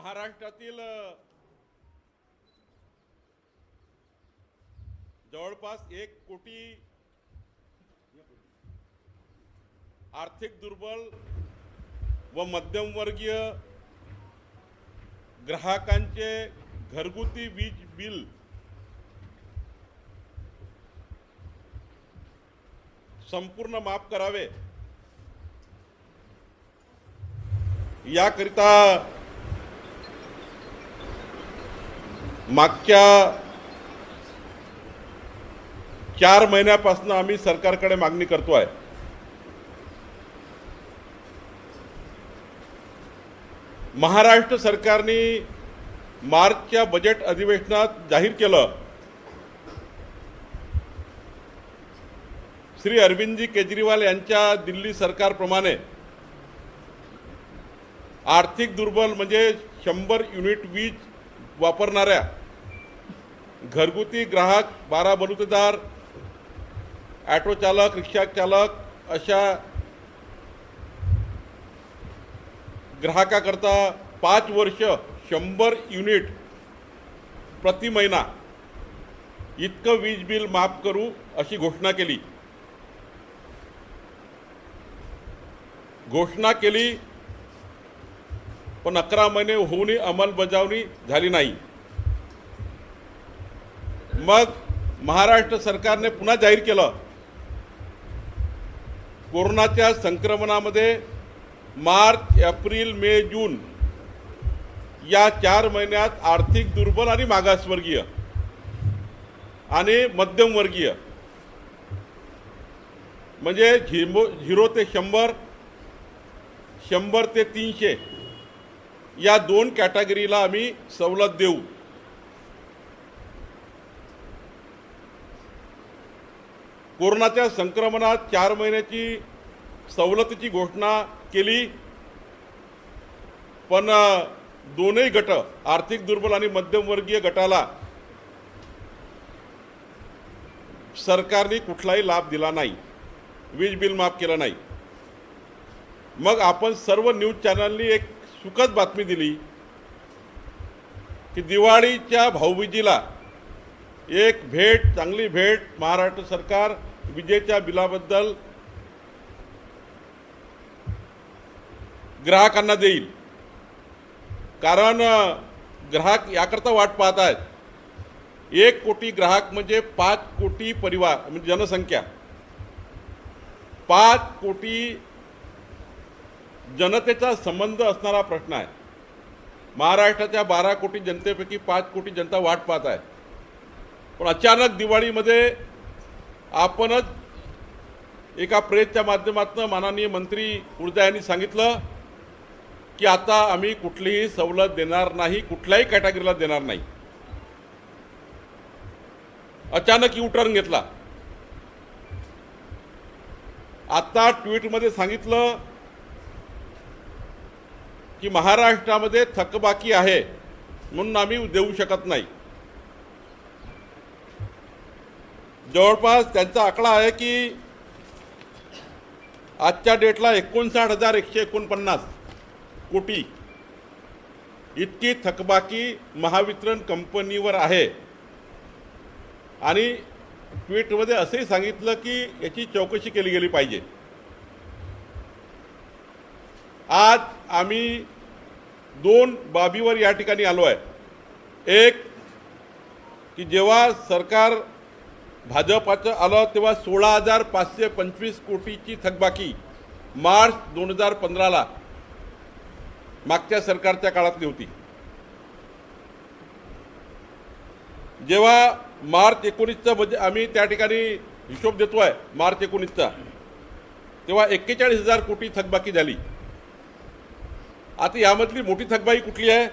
महाराष्ट्रातील जवळपास एक कोटी आर्थिक दुर्बल व मध्यमवर्गीय ग्राहकांचे घरगुती वीज बिल संपूर्ण माफ करावे. याकरिता मागच्या चार महिन्यापासून आम्ही सरकारकडे मागणी करतो आहे महाराष्ट्र सरकारने मार्चच्या बजेट अधिवेशनात जाहीर केलं. श्री अरविंदजी केजरीवाल यांच्या दिल्ली सरकारप्रमाणे आर्थिक दुर्बल म्हणजे शंभर युनिट वीज वापरणाऱ्या घरगुती ग्राहक बारा बलुतेदार ॲटो चालक रिक्षा चालक अशा ग्राहकाकरता पाच वर्ष शंभर युनिट प्रति महिना इतकं वीज बिल माफ करू अशी घोषणा केली. घोषणा केली पण अकरा महिने होऊनही अंमलबजावणी झाली नाही. मग महाराष्ट्र सरकारने पुन्हा जाहीर केलं. कोरोनाच्या संक्रमणामध्ये मार्च एप्रिल मे जून या चार महिन्यात आर्थिक दुर्बल आणि मागासवर्गीय आणि मध्यमवर्गीय. म्हणजे झिरो झिरो ते शंभर शंभर ते तीनशे या दोन कॅटेगरीला आम्ही सवलत देऊ. कोरोनाच्या संक्रमणात चार महिन्याची सवलतीची घोषणा केली. पण दोनही गट आर्थिक दुर्बल आणि मध्यमवर्गीय गटाला सरकारने कुठलाही लाभ दिला नाही. वीज बिल माफ केलं नाही. मग आपण सर्व न्यूज चॅनलनी एक सुखद बातमी दिली की दिवाळीच्या भाऊबीजीला एक भेट चांगली भेट महाराष्ट्र सरकार विजेच्या बिलाबद्दल ग्राहकांना देईल. कारण ग्राहक याकरता वाट पाहत आहेत एक कोटी ग्राहक म्हणजे पाच कोटी परिवार म्हणजे जनसंख्या. पाच कोटी जनतेचा संबंध असणारा प्रश्न आहे. महाराष्ट्राच्या बारा कोटी जनतेपैकी पाच कोटी जनता वाट पाहत आहे पण अचानक दिवाळीमध्ये आपणच एका प्रेसच्या माध्यमातून माननीय मंत्री ऊर्जा यांनी सांगितलं की आता आम्ही कुठलीही सवलत देणार नाही कुठल्याही कॅटेगरीला देणार नाही. अचानक यू टर्न घेतला. आता ट्विटमध्ये सांगितलं की महाराष्ट्रामध्ये थकबाकी आहे म्हणून आम्ही देऊ शकत नाही. जवळपास त्यांचा आकडा आहे की आजच्या डेटला एकोणसाठ हजार एकशे एकोणपन्नास कोटी इतकी थकबाकी महावितरण कंपनीवर आहे. आणि ट्विटमध्ये असंही सांगितलं की याची चौकशी केली गेली पाहिजे. आज आम्ही दोन बाबीवर या ठिकाणी आलो आहे एक की जेव्हा सरकार भाजपाचं आलं तेव्हा सोळा हजार पाचशे पंचवीस कोटीची थकबाकी. मार्च दोन हजार पंधराला मागच्या सरकारच्या काळातली होती. जेव्हा मार्च एकोणीसचा बजे म्हणजे आम्ही त्या ठिकाणी हिशोब देतोय मार्च एकोणीसचा तेव्हा एक्केचाळीस हजार कोटी थकबाकी झाली. आता यामधली मोठी थकबाकी कुठली आहे?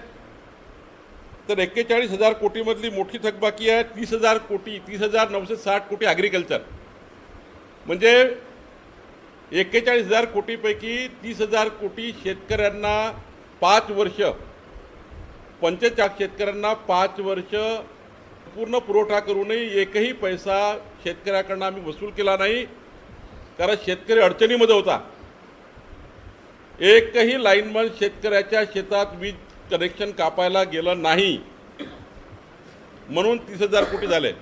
तर एक्केचाळीस हजार कोटीमधली मोठी थकबाकी आहे तीस हजार कोटी तीस हजार नऊशे साठ कोटी ॲग्रिकल्चर म्हणजे एक्केचाळीस हजार कोटीपैकी तीस हजार कोटी शेतकऱ्यांना पाच वर्ष पंचेचाळीस शेतकऱ्यांना पाच वर्ष पूर्ण पुरवठा करूनही एकही पैसा शेतकऱ्याकडनं आम्ही वसूल केला नाही कारण शेतकरी अडचणीमध्ये होता. एकही लाईनमन शेतकऱ्याच्या शेतात वीज कनेक्शन कापायला गेलं नाही. म्हणून तीस हजार कोटी झाले.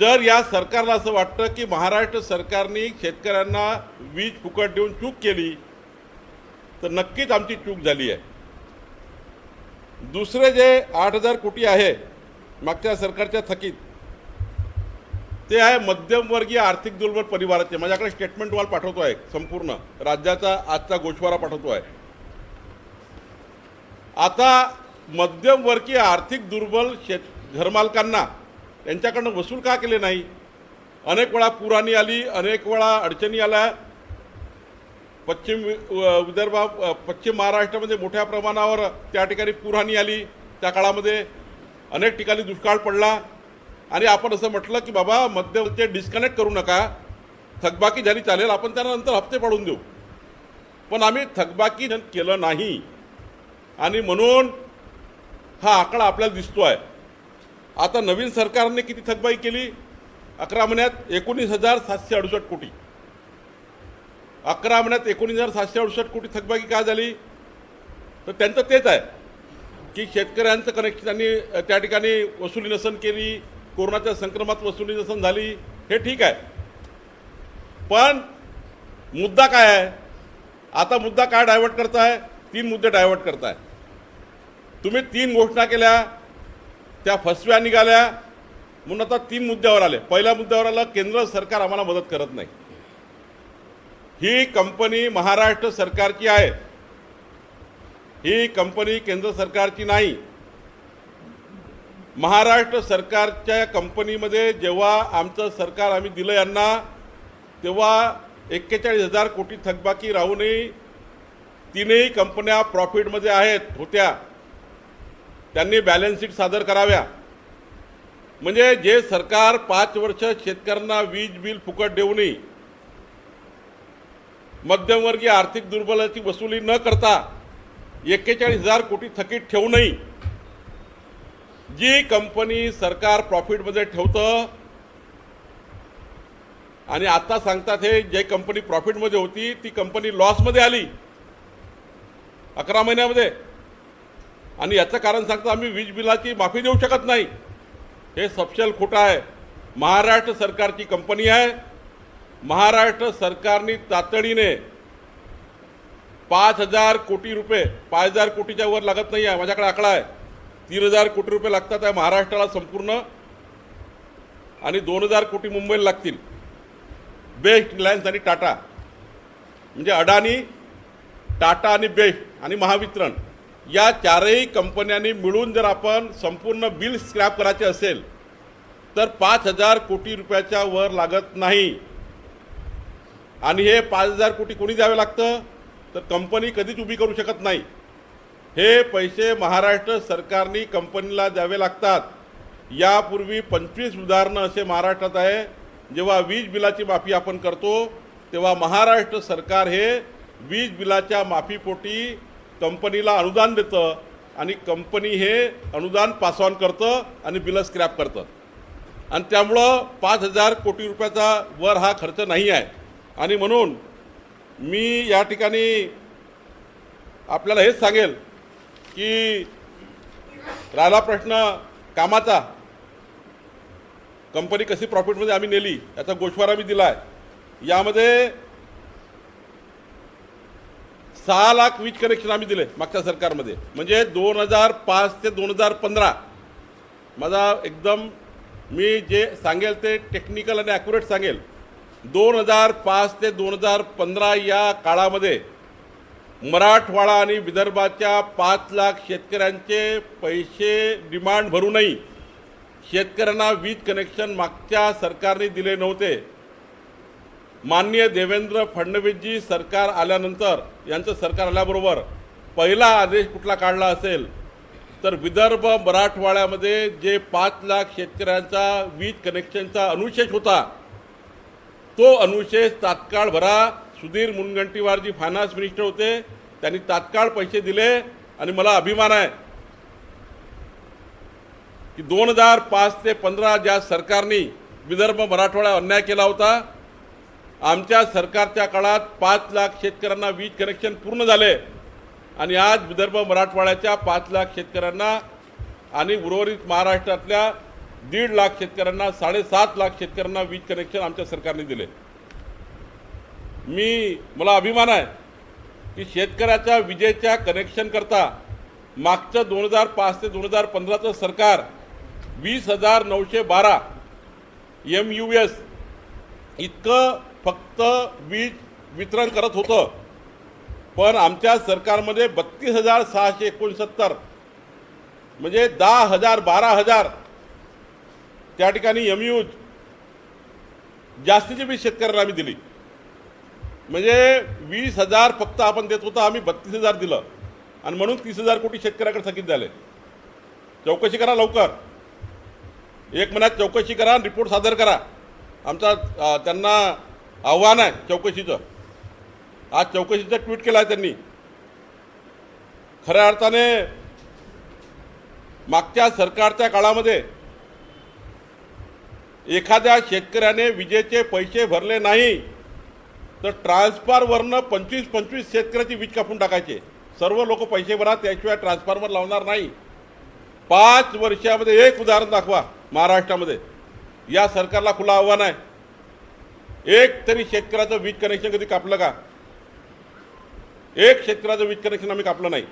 जर या सरकारला असं वाटतं की महाराष्ट्र सरकारने शेतकऱ्यांना वीज फुकट देऊन चूक केली तर नक्कीच आमची चूक झाली आहे. दुसरे जे आठ हजार कोटी आहे मागच्या सरकारच्या थकीत ते आहे मध्यमवर्गीय आर्थिक दुर्बल परिवाराचे. माझ्याकडे स्टेटमेंट तुम्हाला पाठवतो आहे संपूर्ण. राज्याचा आजचा गोषवारा पाठवतो आहे आता मध्यमवर्गीय आर्थिक दुर्बल शेत घरमालकांना त्यांच्याकडनं वसूल का केले नाही? अनेक वेळा पुराणी आली अनेक वेळा अडचणी आल्या. पश्चिम व- विदर्भा पश्चिम महाराष्ट्रामध्ये मोठ्या प्रमाणावर त्या ठिकाणी पुराणी आली. त्या काळामध्ये अनेक ठिकाणी दुष्काळ पडला. आणि आपण असं म्हटलं की बाबा मध्यवर्ती डिस्कनेक्ट करू नका. थकबाकी झाली चालेल आपण त्यानंतर हप्ते पाडून देऊ. पण आम्ही थकबाकी केलं नाही. आणि म्हणून हा आकडा आपल्याला दिसतो आहे आता नवीन सरकारने किती थकबाकी केली? अकरा महिन्यात एकोणीस हजार सातशे अडुसष्ट कोटी. अकरा महिन्यात एकोणीस हजार सातशे अडुसष्ट कोटी थकबाकी काय झाली? तर त्यांचं तेच आहे की शेतकऱ्यांचं कनेक्शन त्यांनी त्या ठिकाणी वसुली नसन केली कोरोनाच्या संक्रमात वसुली नसन झाली हे ठीक आहे. पण मुद्दा काय आहे? आता मुद्दा काय डायव्हर्ट करताय? तीन मुद्दे डायव्हर्ट करताय. तुम्ही तीन घोषणा केल्या त्या फसव्या निघाल्या. म्हणून आता तीन मुद्द्यावर आले. पहिल्या मुद्द्यावर आलं केंद्र सरकार आम्हाला मदत करत नाही. ही कंपनी महाराष्ट्र सरकारची आहे. ही कंपनी केंद्र सरकारची नाही. महाराष्ट्र सरकारच्या कंपनीमध्ये जेव्हा आमचं सरकार आम्ही दिलं यांना तेव्हा एक्केचाळीस हजार कोटी थकबाकी राहूनही तीनही कंपन्या प्रॉफिटमध्ये आहेत होत्या. त्यांनी बॅलन्स शीट सादर कराव्या. म्हणजे जे सरकार पाच वर्ष शेतकऱ्यांना वीज बिल फुकट देऊनही मध्यमवर्गीय आर्थिक दुर्बलाची वसुली न करता एक्केचाळीस हजार कोटी थकीत ठेवूनही जी कंपनी सरकार प्रॉफिटमध्ये ठेवतं आणि आता सांगतात हे जे कंपनी प्रॉफिटमध्ये होती ती कंपनी लॉसमध्ये आली. अकरा महिन्यामध्ये. आणि याचं कारण सांगतो आम्ही वीज बिलाची माफी देऊ शकत नाही. हे सपशल खोटं आहे. महाराष्ट्र सरकारची कंपनी आहे. महाराष्ट्र सरकारने तातडीने पाच हजार कोटी रुपये पाच हजार कोटीच्या वर लागत नाही आहे माझ्याकडे आकडा आहे. तीन हजार कोटी रुपये लागतात आहे महाराष्ट्राला संपूर्ण. आणि दोन हजार कोटी मुंबईला लागतील. बेस्ट रिलायन्स आणि टाटा. म्हणजे अडानी टाटा आणि बेस्ट आणि महावितरण. या चारही कंपन्यांनी मिळून जर आपण संपूर्ण बिल स्क्रॅप करायचे असेल तर पाच हजार कोटी रुपयाच्या वर लागत नाही. आणि हे पाच हजार कोटी कोणी द्यावे लागतं? तर कंपनी कधीच उभी करू शकत नाही. हे पैसे महाराष्ट्र सरकारने कंपनीला द्यावे लागतात. यापूर्वी पंचवीस उदाहरणं असे महाराष्ट्रात आहे. जेव्हा वीज बिलाची माफी आपण करतो तेव्हा महाराष्ट्र सरकार हे वीज बिलाच्या माफीपोटी कंपनीला अनुदान देतं आणि कंपनी हे अनुदान पास ऑन करतं आणि बिलं स्क्रॅप करतं. आणि त्यामुळं पाच हजार कोटी रुपयाचा वर हा खर्च नाही आहे. आणि म्हणून मी या ठिकाणी आपल्याला हेच सांगेल की राहिला प्रश्न कामाचा. कंपनी कशी प्रॉफिटमध्ये आम्ही नेली याचा गोषवारा मी दिला आहे यामध्ये सहा लाख वीज कनेक्शन आम्ही दिले मागच्या सरकारमध्ये. म्हणजे दोन हजार पाच ते दोन हजार पंधरा. माझा एकदम मी जे सांगेल ते टेक्निकल आणि ॲक्युरेट सांगेल. दोन हजार पाच ते दोन हजार पंधरा या काळामध्ये मराठवाडा आणि विदर्भाच्या पाच लाख शेतकऱ्यांचे पैसे डिमांड भरूनही शेतकऱ्यांना वीज कनेक्शन मागच्या सरकारने दिले नव्हते. माननीय देवेंद्र फडणवीसजी सरकार आल्यानंतर यांचं सरकार आल्याबरोबर पहिला आदेश कुठला काढला असेल तर विदर्भ मराठवाड्यामध्ये जे पाच लाख शेतकऱ्यांचा वीज कनेक्शनचा अनुशेष होता तो अनुशेष तात्काळ भरा. सुधीर मुनगंटीवार जी फायनान्स मिनिस्टर होते त्यांनी तात्काळ पैसे दिले आणि मला अभिमान आहे की दोन हजार पाच ते पंधरा ज्या सरकारने विदर्भ मराठवाडा अन्याय केला होता आमच्या सरकारच्या काळात पाच लाख शेतकऱ्यांना वीज कनेक्शन पूर्ण झाले. आणि आज विदर्भ मराठवाड्याच्या पाच लाख शेतकऱ्यांना आणि उर्वरित महाराष्ट्रातल्या दीड लाख शेतकऱ्यांना साडेसात लाख शेतकऱ्यांना वीज कनेक्शन आमच्या सरकारने दिले. मी मला अभिमान आहे की शेतकऱ्याच्या विजेच्या कनेक्शन करता मागचं दोन हजार पाच ते दोन हजार पंधराचं सरकार वीस हजार नऊशे बारा एम यू एस इतकं फक्त वीज वितरण करत होतं. पण आमच्या सरकारमध्ये बत्तीस हजार सहाशे एकोणसत्तर म्हणजे दहा हजार बारा हजार त्या ठिकाणी यमयूज जास्तीची वीज शेतकऱ्यांना आम्ही दिली. म्हणजे वीस हजार फक्त आपण देत होतो आम्ही बत्तीस हजार दिलं. आणि म्हणून तीस हजार कोटी शेतकऱ्याकडे थकीत झाले. चौकशी करा लवकर. एक महिन्यात चौकशी करा रिपोर्ट सादर करा. आमचा त्यांना आव्हान आहे चौकशीचं. आज चौकशीचं ट्विट केलं आहे त्यांनी. खऱ्या अर्थाने मागच्या सरकारच्या काळामध्ये एखाद्या शेतकऱ्याने विजेचे पैसे भरले नाही तर ट्रान्सफॉर्मरनं पंचवीस पंचवीस शेतकऱ्याची वीज कापून टाकायचे. सर्व लोक पैसे भरा त्याशिवाय ट्रान्सफॉर्मर लावणार नाही. पाच वर्षामध्ये एक उदाहरण दाखवा महाराष्ट्रामध्ये. या सरकारला खुला आव्हान आहे. एक तरी शेतकऱ्याचं वीज कनेक्शन कधी कापलं का? एक शेतकऱ्याचं वीज कनेक्शन आम्ही कापलं नाही.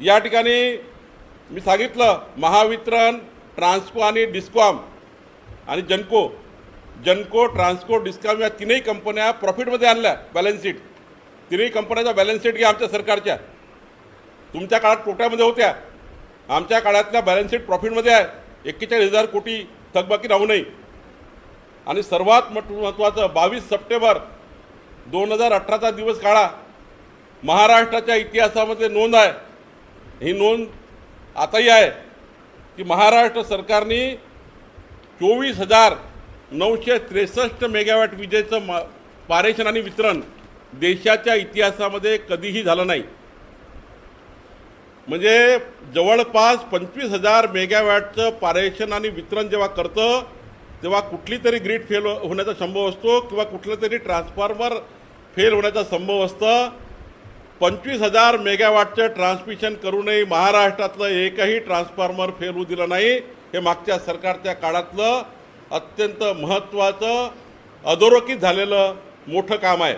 या ठिकाणी मी सांगितलं महावितरण ट्रान्सको आणि डिस्कॉम आणि जनको. जनको ट्रान्सको डिस्कॉम या तीनही कंपन्या प्रॉफिटमध्ये आणल्या बॅलन्स शीट तिन्ही कंपन्याचा बॅलन्स शीट घ्या आमच्या सरकारच्या. तुमच्या काळात तोट्यामध्ये होत्या. आमच्या काळातल्या बॅलन्स शीट प्रॉफिटमध्ये आहे. एक्केचाळीस हजार कोटी थकबाकी राहू नये. आणि सर्वात मट महत्त्वाचं बावीस सप्टेंबर दोन हजार अठराचा दिवस काळा महाराष्ट्राच्या इतिहासामध्ये नोंद आहे. ही नोंद आताही आहे की महाराष्ट्र सरकारने चोवीस हजार नऊशे त्रेसष्ट मेगावॅट विजेचं म पारेषण आणि वितरण देशाच्या इतिहासामध्ये कधीही झालं नाही. म्हणजे जवळपास पंचवीस हजार मेगावॅटचं पारेषण आणि वितरण जेव्हा करतं तेव्हा कुठली तरी ग्रीड फेल हो- होण्याचा संभव असतो किंवा कुठलं तरी ट्रान्सफॉर्मर फेल होण्याचा संभव असतं. पंचवीस हजार मेगावॅटचं ट्रान्समिशन करूनही महाराष्ट्रातलं एकही ट्रान्सफॉर्मर फेल होऊ दिलं नाही हे मागच्या सरकारच्या काळातलं अत्यंत महत्त्वाचं अधोरेखित झालेलं मोठं काम आहे.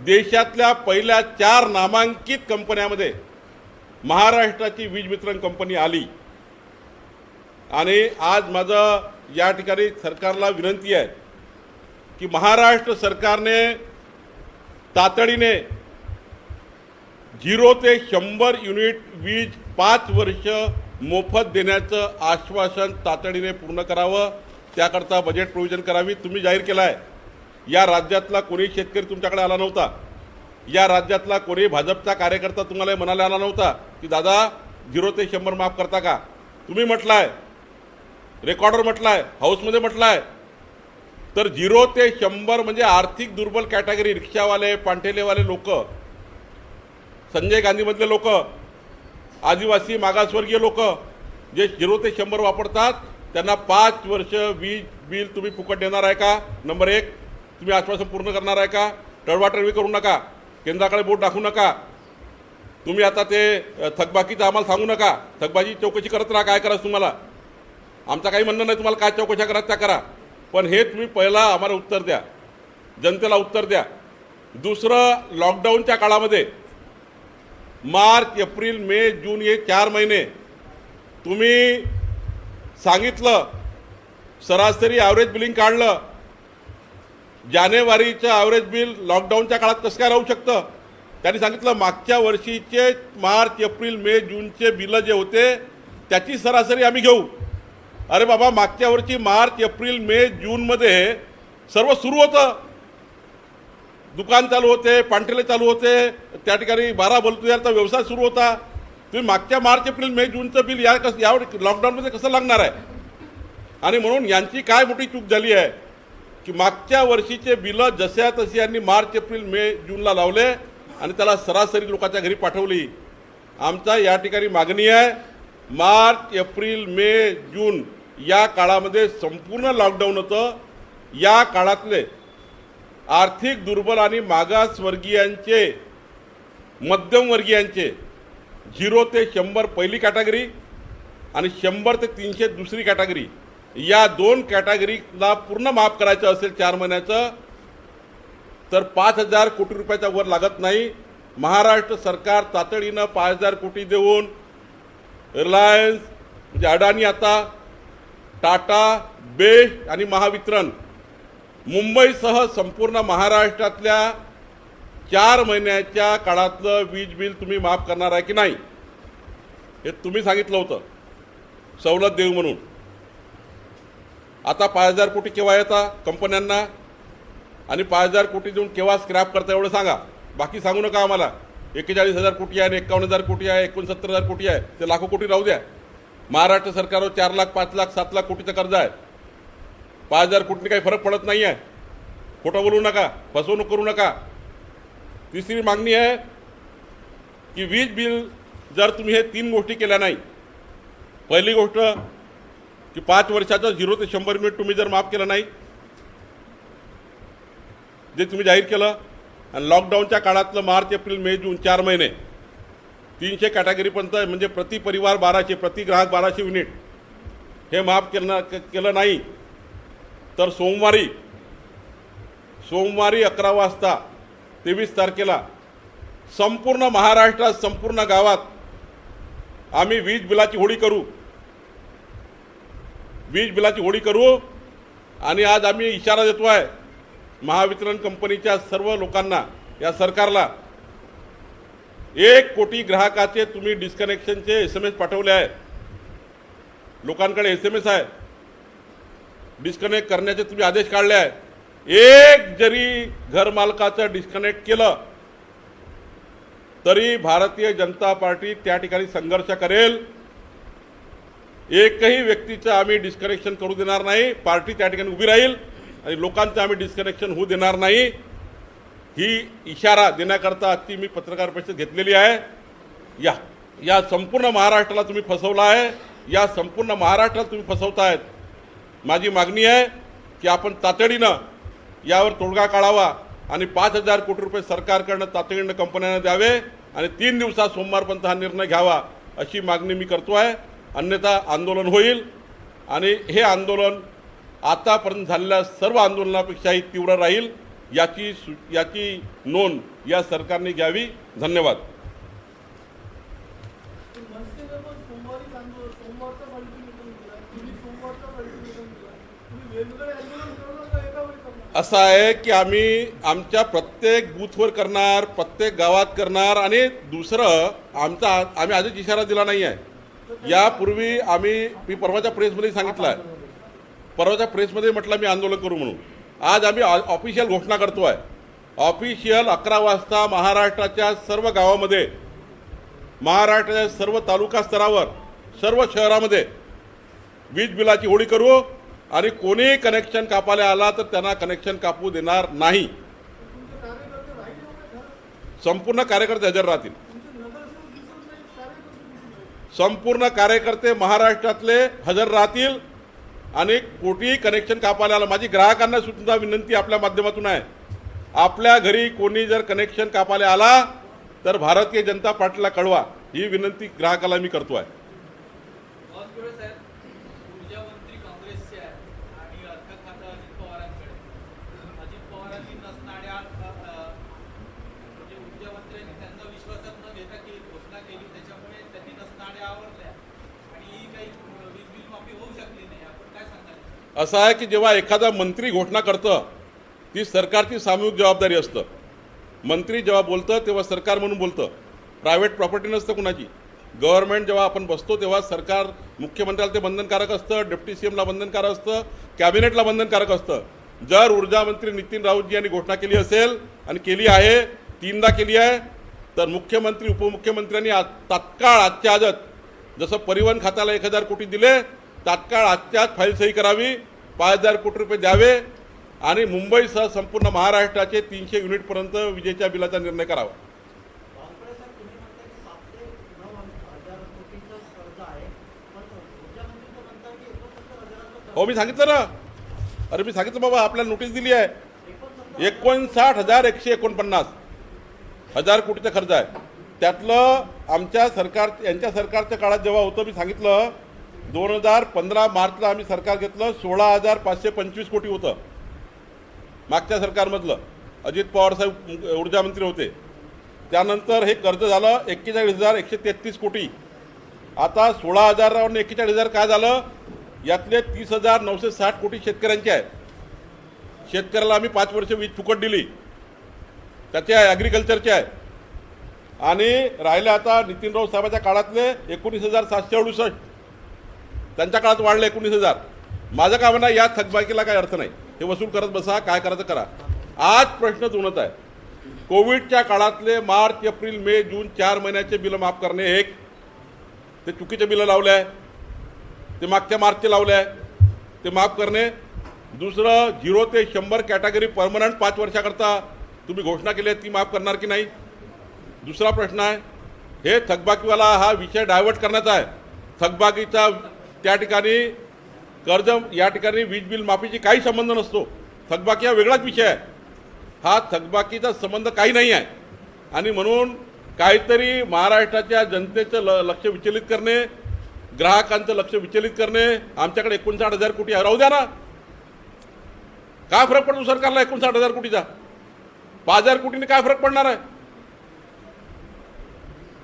देशातल्या पहिल्या चार नामांकित कंपन्यामध्ये महाराष्ट्राची वीज वितरण कंपनी आली. आणि आज माझं या ठिकाणी सरकारला विनंती आहे की महाराष्ट्र सरकारने तातडीने झिरो ते शंभर युनिट वीज पाच वर्ष मोफत देण्याचं आश्वासन तातडीने पूर्ण करावं. त्याकरता बजेट प्रोव्हिजन करावी. तुम्ही जाहीर केलं आहे या राज्यातला कोणी शेतकरी तुमच्याकडे आला नव्हता. या राज्यातला कोणी भाजपचा कार्यकर्ता तुम्हाला म्हणाला आला नव्हता की दादा झिरो ते शंभर माफ करता का? तुम्ही रेकॉर्डवर म्हटला आहे हाऊसमध्ये म्हटलाय. तर झिरो ते शंभर म्हणजे आर्थिक दुर्बल कॅटेगरी रिक्षावाले पांठेलेवाले लोक संजय गांधीमधले लोक आदिवासी मागासवर्गीय लोक जे झिरो ते शंभर वापरतात त्यांना पाच वर्ष वीज बिल तुम्ही फुकट देणार आहे का? नंबर एक तुम्ही आश्वासन पूर्ण करणार आहे का? टळवाटळवी करू नका. केंद्राकडे बोट दाखवू नका. तुम्ही आता ते थकबाकीचं आम्हाला सांगू नका. थकबाकी चौकशी करत राहा काय करायचं तुम्हाला? आमचं काही म्हणणं नाही तुम्हाला काय चौकशा करा त्या करा. पण हे तुम्ही पहिला आम्हाला उत्तर द्या. जनतेला उत्तर द्या. दुसरं लॉकडाऊनच्या काळामध्ये मार्च एप्रिल मे जून हे चार महिने तुम्ही सांगितलं सरासरी ॲव्हरेज बिलिंग काढलं. जानेवारीचं ॲव्हरेज बिल लॉकडाऊनच्या काळात कसं काय राहू शकतं? त्यांनी सांगितलं मागच्या वर्षीचे मार्च एप्रिल मे जूनचे बिलं जे होते त्याची सरासरी आम्ही घेऊ. अरे बाबा मागच्या वर्षी मार्च एप्रिल मे जूनमध्ये सर्व सुरू होतं. दुकान चालू होते पांठेले चालू होते. त्या ठिकाणी बारा बलतुयारचा व्यवसाय सुरू होता. तुम्ही मागच्या मार्च एप्रिल मे जूनचं बिल या कसं या लॉकडाऊनमध्ये कसं लागणार आहे? आणि म्हणून यांची काय मोठी चूक झाली आहे? की मागच्या वर्षीचे बिलं जशा तशी यांनी मार्च एप्रिल मे जूनला लावले आणि त्याला सरासरी लोकांच्या घरी पाठवली. आमचा या ठिकाणी मागणी आहे मार्च एप्रिल मे जून या काळामध्ये संपूर्ण लॉकडाऊन होतं या काळातले आर्थिक दुर्बल आणि मागासवर्गीयांचे मध्यमवर्गीयांचे झिरो ते शंभर पहिली कॅटेगरी आणि शंभर ते तीनशे दुसरी कॅटेगरी या दोन कॅटेगरीला पूर्ण माफ करायचं असेल चार महिन्याचं तर पाच हजार कोटी रुपयाचा वर लागत नाही. महाराष्ट्र सरकार तातडीनं पाच हजार कोटी देऊन रिलायन्स म्हणजे अडाणी आता टाटा बेस्ट आणि महावितरण मुंबईसह संपूर्ण महाराष्ट्रातल्या चार महिन्याच्या काळातलं वीज बिल तुम्ही माफ करणार आहे की नाही? हे तुम्ही सांगितलं होतं. सवलत देऊ म्हणून. आता पाच हजार कोटी केव्हा येता कंपन्यांना? आणि पाच हजार कोटी देऊन केव्हा स्क्रॅप करता एवढं सांगा. बाकी सांगू नका आम्हाला. एक्केचाळीस हजार कोटी आहे आणि एकावन्न हजार कोटी आहे एकोणसत्तर हजार कोटी आहे. ते लाखो कोटी राहू द्या. महाराष्ट्र सरकारवर चार लाख पाच लाख सात लाख कोटीचं कर्ज आहे. पाच हजार कोटीने काही फरक पडत नाही आहे खोटं बोलू नका फसवणूक करू नका. तिसरी मागणी आहे की वीज बिल जर तुम्ही हे तीन गोष्टी केल्या नाही पहिली गोष्ट की पाच वर्षाचं झिरो ते शंभर मिनिट तुम्ही जर माफ केलं नाही जे तुम्ही जाहीर केलं आणि लॉकडाऊनच्या काळातलं मार्च एप्रिल मे जून चार महिने तीनशे कॅटेगरीपर्यंत म्हणजे प्रति परिवार बाराशे प्रति ग्राहक बाराशे युनिट हे माफ केलं केलं नाही. तर सोमवारी सोमवारी अकरा वाजता तेवीस तारखेला संपूर्ण महाराष्ट्रात संपूर्ण गावात आम्ही वीज बिलाची होळी करू. वीज बिलाची होळी करू आणि आज आम्ही इशारा देतो आहे महावितरण कंपनीच्या सर्व लोकांना या सरकारला एक कोटी ग्राहकाचे तुम्ही डिस्कनेक्शनचे एस एम एस पाठवले आहे लोकांकडे एस एम एस आहे. डिस्कनेक्ट करण्याचे तुम्ही आदेश काढले आहे एक जरी घरमालकाचं डिस्कनेक्ट केलं तरी भारतीय जनता पार्टी त्या ठिकाणी संघर्ष करेल. एकही व्यक्तीचं आम्ही डिस्कनेक्शन करू देणार नाही. पार्टी त्या ठिकाणी उभी राहील आणि लोकांचं आम्ही डिस्कनेक्शन होऊ देणार नाही. ही इशारा देण्याकरता ती मी पत्रकार परिषद घेतलेली आहे. या या संपूर्ण महाराष्ट्राला तुम्ही फसवला आहे. या संपूर्ण महाराष्ट्राला तुम्ही फसवतायत. माझी मागणी आहे की आपण तातडीनं यावर तोडगा काढावा आणि पाच हजार कोटी रुपये सरकारकडनं तातडीनं कंपन्यांना द्यावे आणि तीन दिवसात सोमवारपर्यंत हा निर्णय घ्यावा अशी मागणी मी करतो आहे. अन्यथा आंदोलन होईल. आणि हे आंदोलन आतापर्यंत झालेल्या सर्व आंदोलनापेक्षाही तीव्र राहील. याची सु याची नोंद या सरकारने घ्यावी. धन्यवाद. असं आहे की आम्ही आमच्या प्रत्येक बूथवर करणार प्रत्येक गावात करणार आणि दुसरं आमचा आम्ही आधीच इशारा दिला नाही आहे. यापूर्वी आम्ही मी परवाच्या प्रेसमध्ये सांगितलं आहे. परवाच्या प्रेसमध्ये म्हटलं मी आंदोलन करू म्हणून. आज आम्ही ऑफिशियल घोषणा करतो आहे ऑफिशियल अकरा वाजता महाराष्ट्राच्या सर्व गावामध्ये महाराष्ट्राच्या सर्व तालुका स्तरावर सर्व शहरामध्ये वीज बिलाची होळी करू आणि कोणीही कनेक्शन कापायला आला तर त्यांना कनेक्शन कापू देणार नाही. संपूर्ण कार्यकर्ते हजर राहतील. संपूर्ण कार्यकर्ते महाराष्ट्रातले हजर राहतील. आणि कोटी कनेक्शन कापायला आलं माझी ग्राहकांना सुद्धा विनंती आपल्या माध्यमातून आहे. आपल्या घरी कोणी जर कनेक्शन कापायला आला तर भारतीय जनता पार्टीला कळवा. ही विनंती ग्राहकाला मी करतो आहे. आणि काही वीज बिल माफी होऊ शकते नाही आपण काय सांगाल असं आहे की जेव्हा एखादा मंत्री घोषणा करतं ती सरकारची सामूहिक जबाबदारी असतं. मंत्री जेव्हा बोलतं तेव्हा सरकार म्हणून बोलतं. प्रायव्हेट प्रॉपर्टी नसतं कुणाची. गव्हर्नमेंट जेव्हा आपण बसतो तेव्हा सरकार मुख्यमंत्र्याला ते बंधनकारक असतं डेप्टी सी एमला बंधनकारक असतं कॅबिनेटला बंधनकारक असतं. जर ऊर्जा मंत्री नितीन राऊतजी यांनी घोषणा केली असेल आणि केली आहे तीनदा केली आहे तर मुख्यमंत्री उपमुख्यमंत्र्यांनी आ- तात्काळ आजच्या आजत जसं परिवहन खात्याला एक हजार कोटी दिले तात्काळ आजच्याच फाईल सही करावी. पाच हजार कोटी रुपये द्यावे. आणि मुंबईसह संपूर्ण महाराष्ट्राचे तीनशे युनिटपर्यंत विजेच्या बिलाचा निर्णय करावा. हो मी सांगितलं ना. अरे मी सांगितलं बाबा आपल्याला नोटीस दिली आहे. एकोणसाठ हजार एकशे एकोणपन्नास हजार कोटीचा खर्च आहे. त्यातलं आमच्या सरकार यांच्या सरकारच्या काळात जेव्हा होतं मी सांगितलं दोन हजार पंधरा मार्चला आम्ही सरकार घेतलं सोळा हजार पाचशे पंचवीस कोटी होतं. मागच्या सरकारमधलं. अजित पवार साहेब ऊर्जा मंत्री होते. त्यानंतर हे कर्ज झालं एक्केचाळीस हजार एकशे तेहतीस कोटी. आता सोळा हजार एक्केचाळीस हजार काय झालं? यातले तीस हजार नऊशे साठ कोटी शेतकऱ्यांचे आहे शेतकऱ्याला आम्ही पाच वर्ष वीज फुकट दिली. त्याचे आहे ॲग्रिकल्चरचे आहे आणि राहिले आता नितीनराव साहेबाच्या काळातले एकोणीस हजार सातशे अडुसष्ट. त्यांच्या काळात वाढले एकोणीस हजार. माझं काय म्हणणं या थकबाकीला काही अर्थ नाही. हे वसूल करत बसा काय करायचं करा. आज प्रश्न जुनत आहे. कोविडच्या काळातले मार्च एप्रिल मे जून चार महिन्याचे बिलं माफ करणे एक. ते चुकीचे बिलं लावले आहे. ते मागच्या मार्चचे लावले आहे. ते माफ करणे. दुसरं झिरो ते शंभर कॅटेगरी परमनंट पाच वर्षाकरता तुम्ही घोषणा केली आहे ती माफ करणार की नाही? दुसरा प्रश्न आहे. हे थकबाकीवाला हा विषय डायव्हर्ट करण्याचा आहे. थकबाकीचा त्या ठिकाणी कर्ज या ठिकाणी वीज बिल माफीची काही संबंध नसतो. थकबाकी हा वेगळाच विषय आहे. हा थकबाकीचा संबंध काही नाही आहे. आणि म्हणून काहीतरी महाराष्ट्राच्या जनतेचं ल लक्ष विचलित करणे ग्राहकांचं लक्ष विचलित करणे आमच्याकडे एकोणसाठ हजार कोटी राहू द्या ना. काय फरक पडतो सरकारला एकोणसाठ हजार कोटीचा? पाच हजार कोटीने काय फरक पडणार आहे?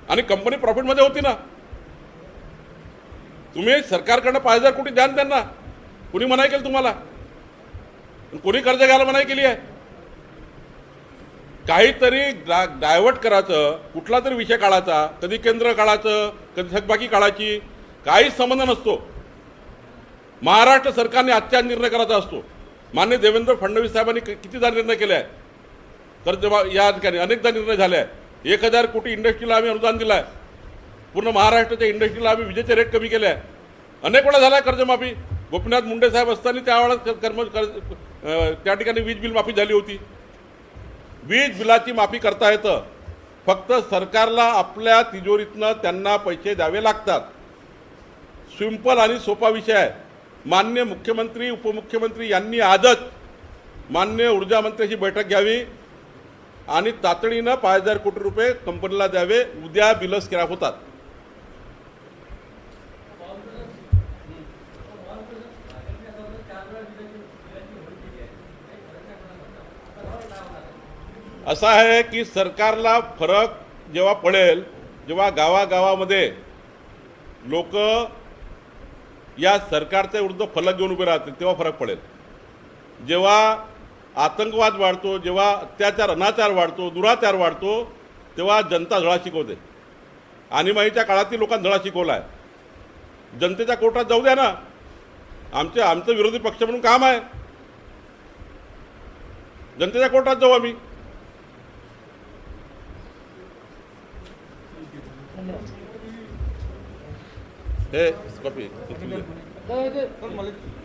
आणि कंपनी प्रॉफिटमध्ये होती ना. तुम्ही सरकारकडनं पाच हजार कोटी द्या त्यांना? कुणी मनाई केली तुम्हाला? कोणी कर्ज घ्यायला मनाई केली आहे? काहीतरी डायव्हर्ट करायचं कुठला तरी विषय काढायचा कधी केंद्र काढायचं कधी थकबाकी काढायची काहीच संबंध नसतो. महाराष्ट्र सरकारने आजच्या निर्णय करायचा असतो. मान्य देवेंद्र फडणवीस साहेबांनी कितीदा निर्णय केले आहे कर्ज या ठिकाणी अनेकदा निर्णय झाले आहे एक हजार कोटी इंडस्ट्रीला आम्ही अनुदान दिलं आहे पूर्ण महाराष्ट्राच्या इंडस्ट्रीला आम्ही विजेचे रेट कमी केले आहे. अनेक वेळा झाला आहे कर्जमाफी. गोपीनाथ मुंडे साहेब असताना त्यावेळेस कर्म त्या ठिकाणी वीज बिल माफी झाली होती. वीज बिलाची माफी करता येतं. फक्त सरकारला आपल्या तिजोरीतनं त्यांना पैसे द्यावे लागतात. सिंपल आणि सोपा विषय आहे. मान्य मुख्यमंत्री उपमुख्यमंत्री यांनी आजच मान्य ऊर्जा मंत्र्याची बैठक घ्यावी आणि तातडीनं पाच हजार कोटी रुपये कंपनीला द्यावे. उद्या बिलं स्क्रॅप होतात. असं आहे की सरकारला फरक जेव्हा पडेल जेव्हा गावागावामध्ये लोक या सरकारच्या विरुद्ध फलक घेऊन उभे राहतील तेव्हा फरक पडेल. जेव्हा आतंकवाद वाढतो जेव्हा अत्याचार अनाचार वाढतो दुराचार वाढतो तेव्हा जनता धडा शिकवते. आणीबाणीच्या काळातील लोकांना धडा शिकवला आहे जनतेच्या कोर्टात जाऊ द्या ना. आमचे आमचं विरोधी पक्ष म्हणून काम आहे. जनतेच्या कोर्टात जाऊ आम्ही. हे कॉपी नाही, ते-